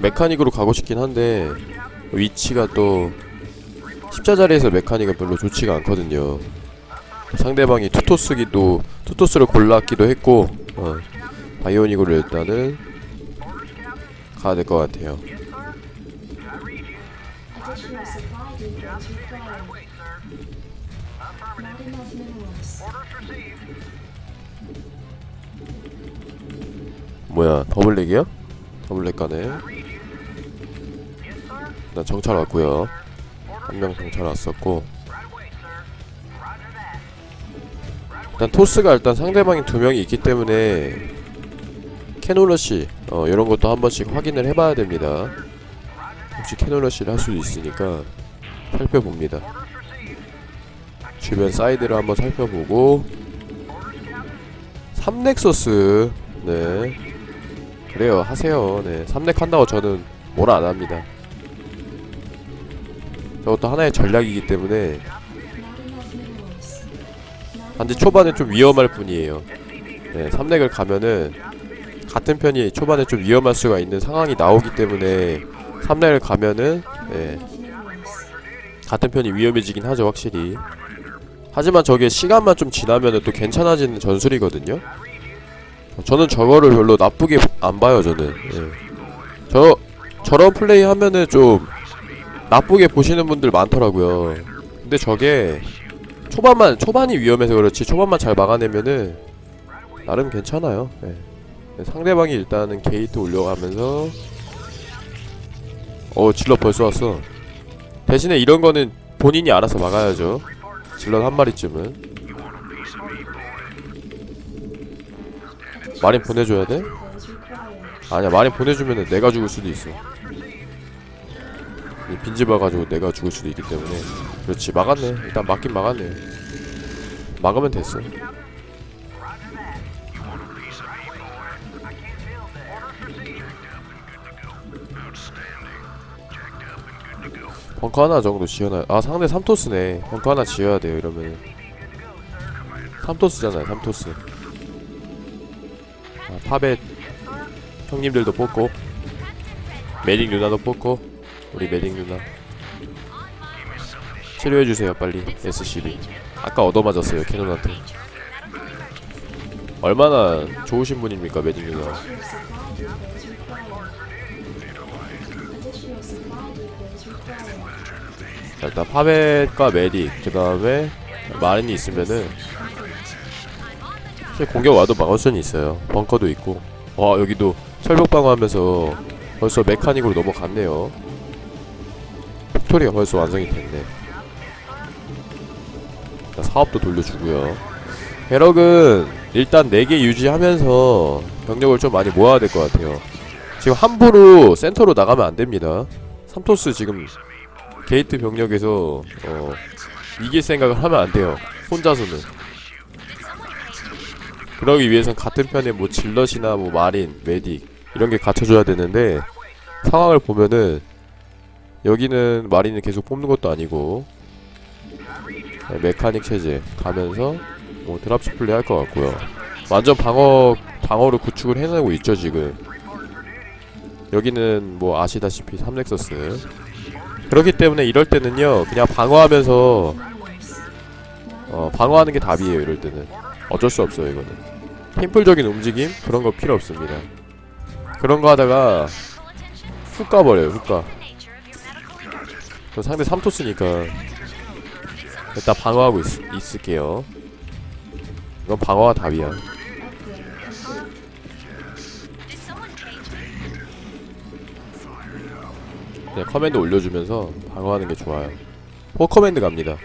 메카닉으로 가고 싶긴 한데 위치가 또 십자 자리에서 메카닉은 별로 좋지가 않거든요. 상대방이 투토스기도 투토스를 골랐기도 했고 어, 바이오닉으로 일단은 가야 될 것 같아요. 뭐야 더블렉이야? 더블렉 가네. 나 정찰 왔고요. 한 명 정찰 왔었고. 일단 토스가 일단 상대방이 두 명이 있기 때문에 캐놀러시 어 이런 것도 한 번씩 확인을 해봐야 됩니다. 혹시 캐놀러시를 할 수도 있으니까 살펴봅니다. 주변 사이드를 한번 살펴보고 3넥서스 네 그래요. 하세요. 네. 3넥 한다고 저는 뭐라 안 합니다. 저것도 하나의 전략이기 때문에 단지 초반에 좀 위험할 뿐이에요. 네 3넥을 가면은 같은 편이 초반에 좀 위험할 수가 있는 상황이 나오기 때문에 3넥을 가면은 네. 같은 편이 위험해지긴 하죠 확실히. 하지만 저게 시간만 좀 지나면은 또 괜찮아지는 전술이거든요 저는 저거를 별로 나쁘게 안 봐요 저는 예. 저 저런 플레이 하면은 좀 나쁘게 보시는 분들 많더라고요 근데 저게 초반만 초반이 위험해서 그렇지 초반만 잘 막아내면은 나름 괜찮아요 예. 상대방이 일단은 게이트 올려가면서 어 질러 벌써 왔어 대신에 이런 거는 본인이 알아서 막아야죠. 질럿 한 마리쯤은. 마린 보내줘야 돼? 아니야 마린 보내주면은 내가 죽을 수도 있어. 이 빈집 와가지고 내가 죽을 수도 있기 때문에 그렇지 막았네. 일단 막긴 막았네. 막으면 됐어. 벙커 하나 정도 지어놔. 아 상대 3토스네. 벙커 하나 지어야 돼요 이러면은. 3토스잖아요 3토스. 아, 팝에 형님들도 뽑고 메딕 누나도 뽑고 우리 메딕 누나. 치료해주세요 빨리 SCB 아까 얻어맞았어요 캐논한테. 얼마나 좋으신 분입니까 메딕 누나? 일단 파벳과 메딕 그 다음에 마린이 있으면은 공격 와도 막을 수는 있어요. 벙커도 있고. 와 여기도 철벽 방어하면서 벌써 메카닉으로 넘어갔네요. 팩토리가 벌써 완성이 됐네. 자, 사업도 돌려주고요. 배럭은 일단 4개 유지하면서 병력을 좀 많이 모아야 될 것 같아요. 지금 함부로 센터로 나가면 안 됩니다. 3토스 지금 게이트 병력에서 어, 이길 생각을 하면 안 돼요. 혼자서는. 그러기 위해선 같은 편에 뭐 질럿이나 뭐 마린, 메딕 이런 게 갖춰줘야 되는데 상황을 보면은 여기는 마린을 계속 뽑는 것도 아니고 네, 메카닉 체제 가면서 뭐 드랍십 플레이 할 것 같고요. 완전 방어 방어를 구축을 해내고 있죠 지금. 여기는 뭐 아시다시피 3넥서스 그렇기 때문에 이럴 때는요 그냥 방어하면서 어 방어하는 게 답이에요 이럴 때는 어쩔 수 없어요 이거는. 팀플적인 움직임? 그런 거 필요 없습니다. 그런 거 하다가 훅 가버려요 훅가. 저 상대 3토스니까 일단 방어하고 있, 있을게요. 이건 방어가 답이야. 네, 커맨드 올려주면서 방어하는 게 좋아요. 포 커맨드 갑니다.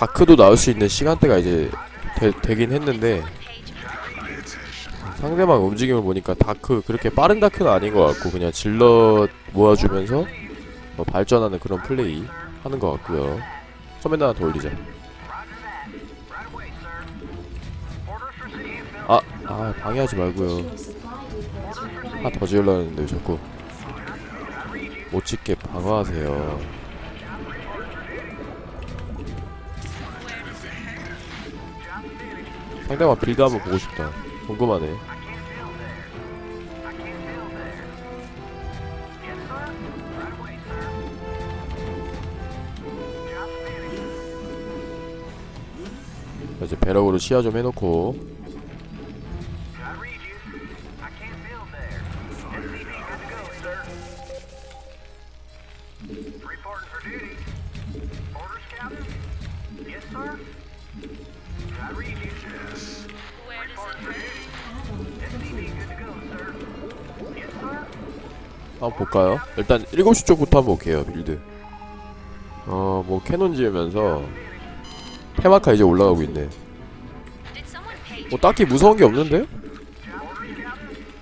다크도 나올 수 있는 시간대가 이제 되, 긴 했는데 상대방 움직임을 보니까 다크 그렇게 빠른 다크는 아닌 것 같고 그냥 질러 모아주면서 뭐 발전하는 그런 플레이 하는 것 같고요. 커맨드 하나 더 올리자. 아, 아 방해하지 말고요. 하나 더왜 자꾸 못 찍게 방어하세요 상대방 빌드 한번 보고 싶다. 궁금하네. 자, 이제 배럭으로 시야 좀 해놓고 한번 볼까요? 일단 7시 쪽부터 한번 볼게요 빌드. 어 뭐 캐논 지으면서 테마카 이제 올라가고 있네. 뭐 딱히 무서운 게 없는데?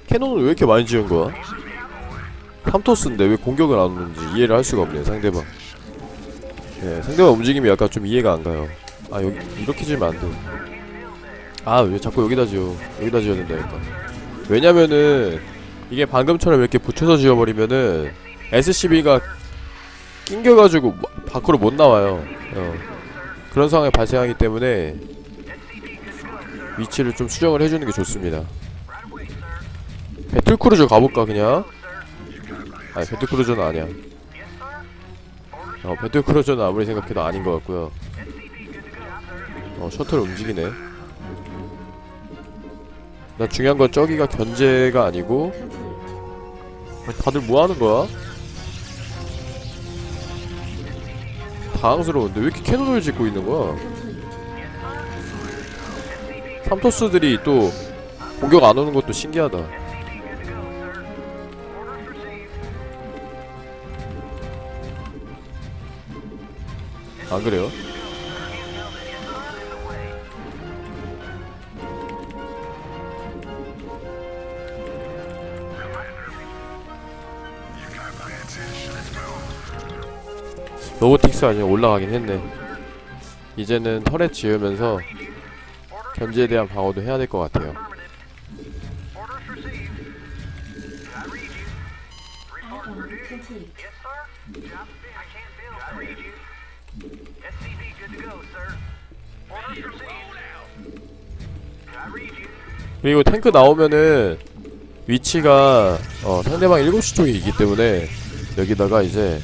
캐논을 왜 이렇게 많이 지은 거야? 3토스인데 왜 공격을 안 오는지 이해를 할 수가 없네 상대방. 예 상대방 움직임이 약간 좀 이해가 안 가요. 아 여기 이렇게 지으면 안돼 아 왜 자꾸 여기다 지어? 여기다 지어야 된다니까. 왜냐면은 이게 방금처럼 이렇게 붙여서 지어버리면은 SCB가 낑겨가지고 뭐- 밖으로 못 나와요. 어. 그런 상황이 발생하기 때문에 위치를 좀 수정을 해주는 게 좋습니다. 배틀크루저 가볼까 그냥? 아니 배틀크루저는 아니야. 어 배틀크루저는 아무리 생각해도 아닌 것 같고요. 어 셔틀 움직이네. 나 중요한 건 저기가 견제가 아니고 아니, 다들 뭐 하는 거야? 당황스러운데 왜 이렇게 캐논을 짓고 있는 거야? 삼토스들이 또 공격 안 오는 것도 신기하다. 안 그래요? 로보틱스 아니면 올라가긴 했네. 이제는 터렛 지으면서 견제에 대한 방어도 해야 될 것 같아요. 그리고 탱크 나오면은 위치가 어, 상대방 7시 쪽에 있기 때문에 여기다가 이제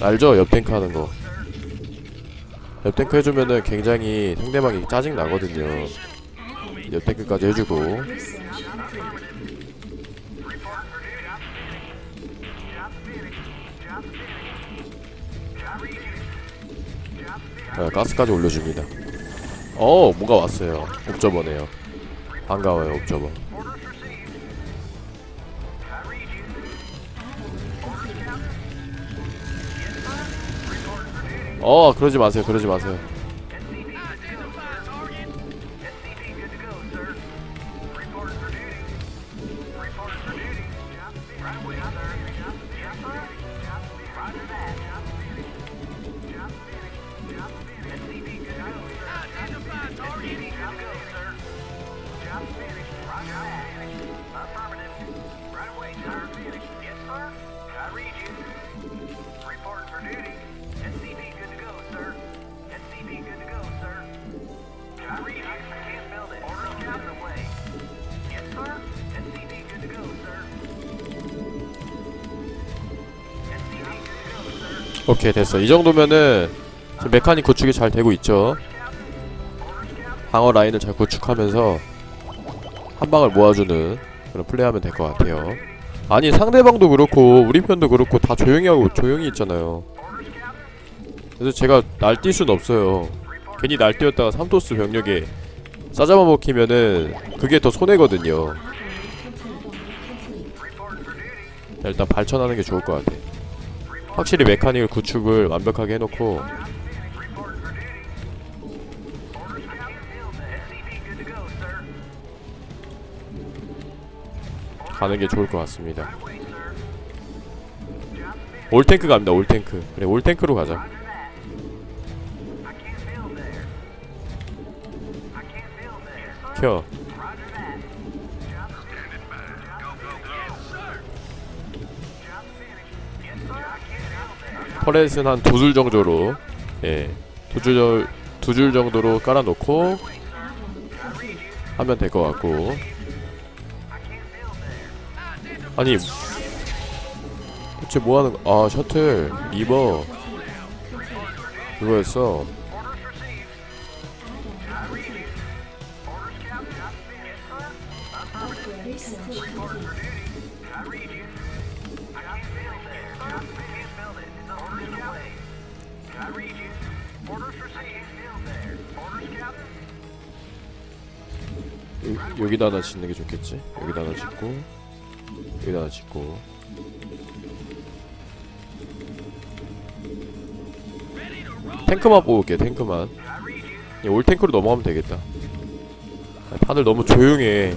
알죠? 옆 탱크 하는 거. 옆 탱크 해주면은 굉장히 상대방이 짜증 나거든요. 옆 탱크까지 해주고. 어, 가스까지 올려줍니다. 어 뭔가 왔어요. 옵저버네요. 반가워요 옵저버. 어 그러지 마세요 그러지 마세요. 오케이 됐어. 이 정도면은 지금 메카닉 구축이 잘 되고 있죠. 방어 라인을 잘 구축하면서 한 방을 모아주는 그런 플레이하면 될 것 같아요. 아니 상대방도 그렇고 우리 편도 그렇고 다 조용히 하고 조용히 있잖아요. 그래서 제가 날뛸 순 없어요. 괜히 날뛰었다가 삼토스 병력에 싸잡아 먹히면은 그게 더 손해거든요. 자, 일단 발전하는 게 좋을 것 같아. 확실히 메카닉을 구축을 완벽하게 해놓고 가는 게 좋을 것 같습니다. 올탱크 갑니다. 올탱크. 그래 올탱크로 가자. 켜. 터렛은 한 두 줄 정도로 예. 두줄 정도로 깔아 놓고 하면 될 것 같고 아니 대체 뭐하는 거? 아 셔틀 리버 그거였어 여, 여기다 하나 짓는 게 좋겠지? 여기다 하나 짓고 여기다 하나 짓고. 탱크만 뽑을게 탱크만. 이올 탱크로 넘어가면 되겠다. 아, 다들 너무 조용해.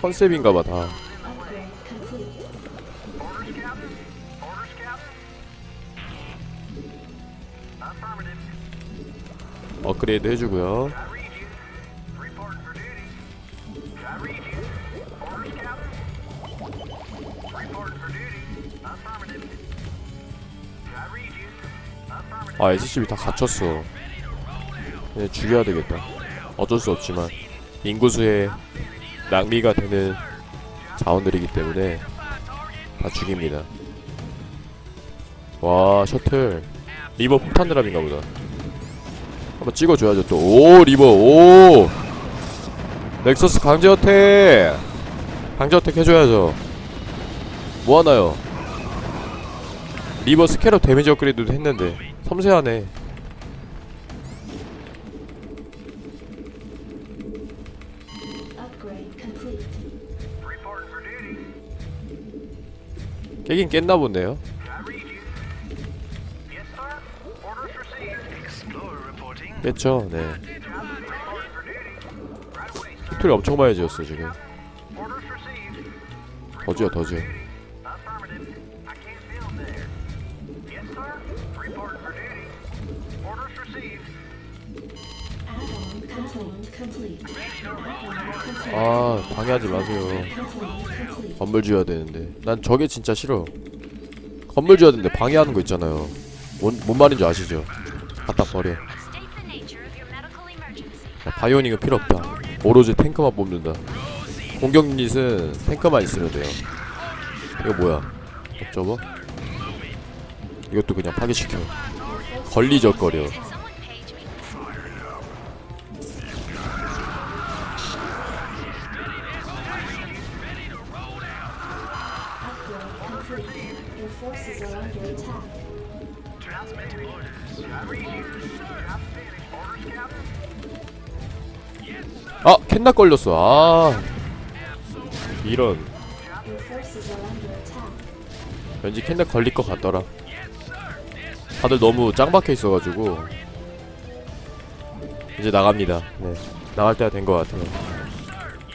컨셉인가봐 다. 업그레이드 해주고요 아 SCB 다 갇혔어. 그냥 죽여야 되겠다. 어쩔 수 없지만 인구수에 낭비가 되는 자원들이기 때문에 다 죽입니다. 와 셔틀. 리버 폭탄 드랍인가 보다. 한번 찍어줘야죠 또. 오 리버. 오! 넥서스 강제 어택! 강제 어택 해줘야죠. 뭐하나요? 리버 스캐럽 데미지 업그레이드도 했는데 섬세하네. 깨긴 깼나 보네요. 깼죠? 네. 팩토리 엄청 많이 지었어 지금. 더 지어 더 지어 아 방해하지 마세요. 건물 지어야 되는데. 난 저게 진짜 싫어. 건물 지어야 되는데 방해하는 거 있잖아요. 뭔, 뭔 말인지 아시죠? 갖다 버려. 바이오닉은 필요 없다. 오로지 탱크만 뽑는다. 공격 유닛은 탱크만 있으면 돼요. 이거 뭐야? 업저버? 이것도 그냥 파괴시켜. 걸리적거려 아! 캔나 걸렸어. 아. 이런. 왠지 캔나 걸릴 것 같더라. 다들 너무 짱박혀 있어가지고. 이제 나갑니다. 네. 나갈 때가 된 것 같아요.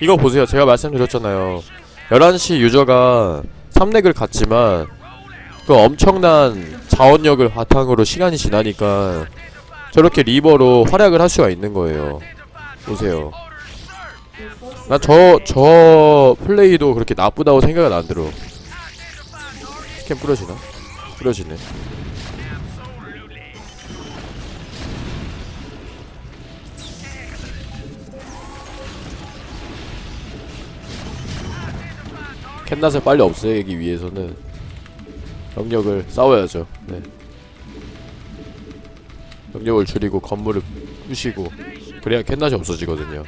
이거 보세요. 제가 말씀드렸잖아요. 11시 유저가 3렉을 갔지만 그 엄청난 자원력을 바탕으로 시간이 지나니까 저렇게 리버로 활약을 할 수가 있는 거예요. 보세요 난 저 저 플레이도 그렇게 나쁘다고 생각은 안 들어. 스캔 뿌려지나? 뿌려지네. 캔낫을 빨리 없애기 위해서는 병력을 싸워야죠. 네. 병력을 줄이고 건물을 부시고. 그래야 캔낫이 없어지거든요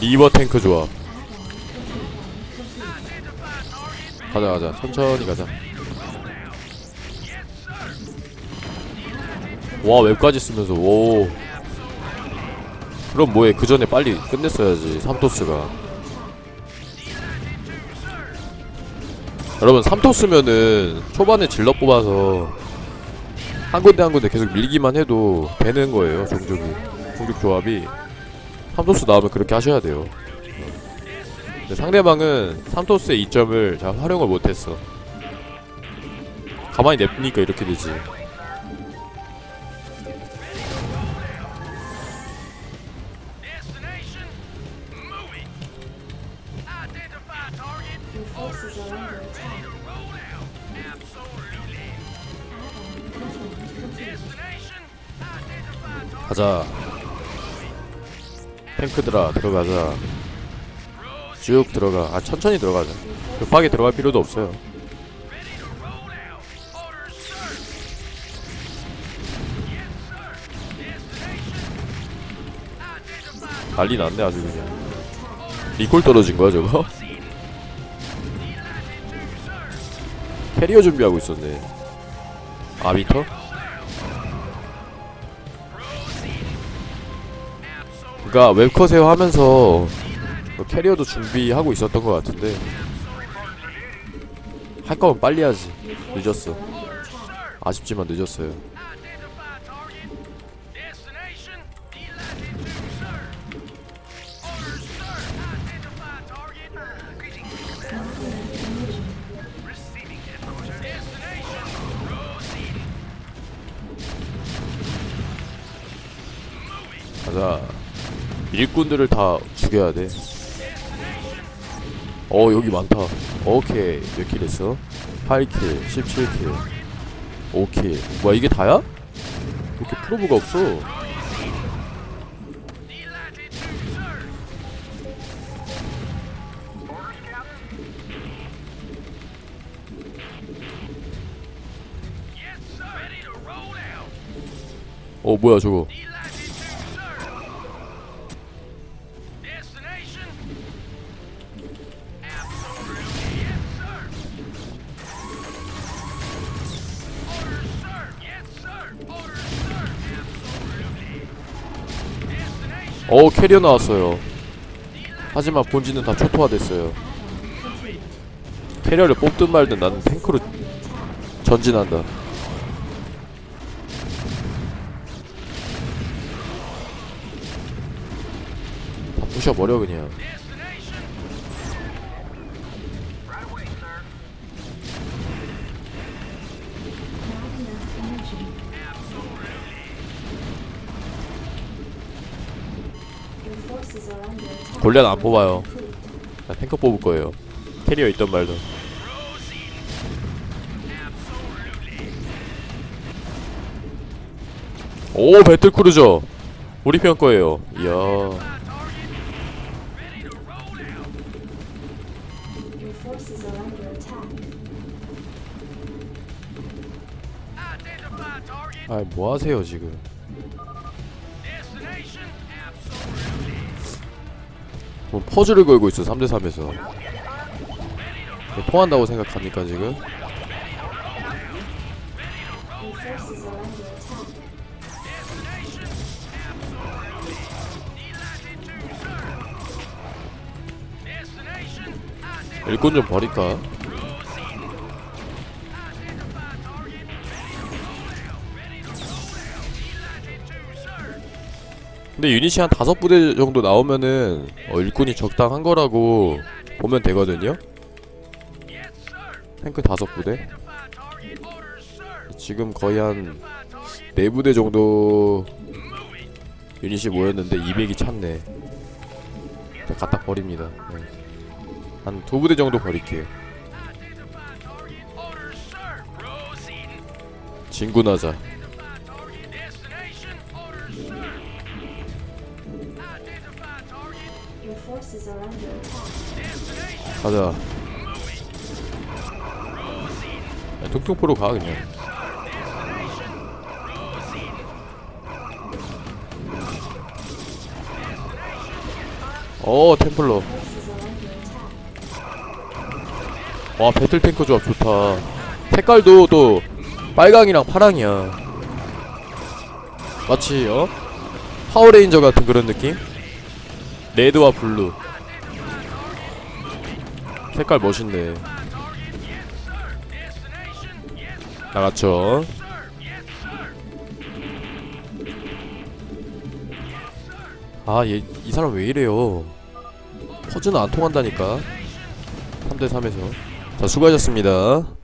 리버 탱크 좋아. 가자 가자. 천천히 가자. 와 웹까지 쓰면서 오. 그럼 뭐해? 그 전에 빨리 끝냈어야지 삼토스가. 여러분 삼토스면은 초반에 질러 뽑아서 한 군데 한 군데 계속 밀기만 해도 되는 거예요 종족이. 종족 조합이 3토스 나오면 그렇게 하셔야 돼요. 근데 상대방은 3토스의 이점을 잘 활용을 못했어. 가만히 냅니까 이렇게 되지. 가자. 탱크들아 들어가자. 쭉 들어가. 아 천천히 들어가자. 급하게 들어갈 필요도 없어요. 난리 났네 아주 그냥. 리콜 떨어진 거야 저거? 캐리어 준비하고 있었네. 아비터? 그니까 웹컷에요 하면서 뭐 캐리어도 준비하고 있었던 것 같은데 할 거면 빨리 하지 늦었어. 아쉽지만 늦었어요. 가자 일꾼들을 다 죽여야 돼. 어 여기 많다. 오케이 몇 킬 했어? 8킬, 17킬, 5킬. 뭐야 이게 다야? 이렇게 프로브가 없어. 어 뭐야 저거? 어 캐리어 나왔어요. 하지만 본진은 다 초토화됐어요. 캐리어를 뽑든 말든 나는 탱크로 전진한다. 다 부셔버려 그냥. 골리앗 안 뽑아요. 나 탱크 뽑을 거예요. 캐리어 있던 말든. 오 배틀 크루저 우리 편 거예요. 이야 Your forces are under attack. Identify target. 아뭐 하세요 지금? 뭐 퍼즐을 걸고 있어 3대 3에서. 통한다고 생각합니까 지금? 일꾼 좀 버릴까? 근데 유닛이 한 다섯 부대 정도 나오면은 어, 일꾼이 적당한 거라고 보면 되거든요. 탱크 다섯 부대. 지금 거의 한 네 부대 정도 유닛이 모였는데 200이 찼네. 갖다 버립니다. 네. 한 두 부대 정도 버릴게요. 진군하자. Under attack. 가자. 야, 퉁퉁포로 가 그냥. 어 템플러. 와 배틀 탱크 조합 좋다. 색깔도 또 빨강이랑 파랑이야. 마치 어 파워레인저 같은 그런 느낌? 레드와 블루. 색깔 멋있네. 나갔죠. 아, 얘, 이 사람 왜 이래요? 퍼즈는 안 통한다니까. 3대3에서. 자, 수고하셨습니다.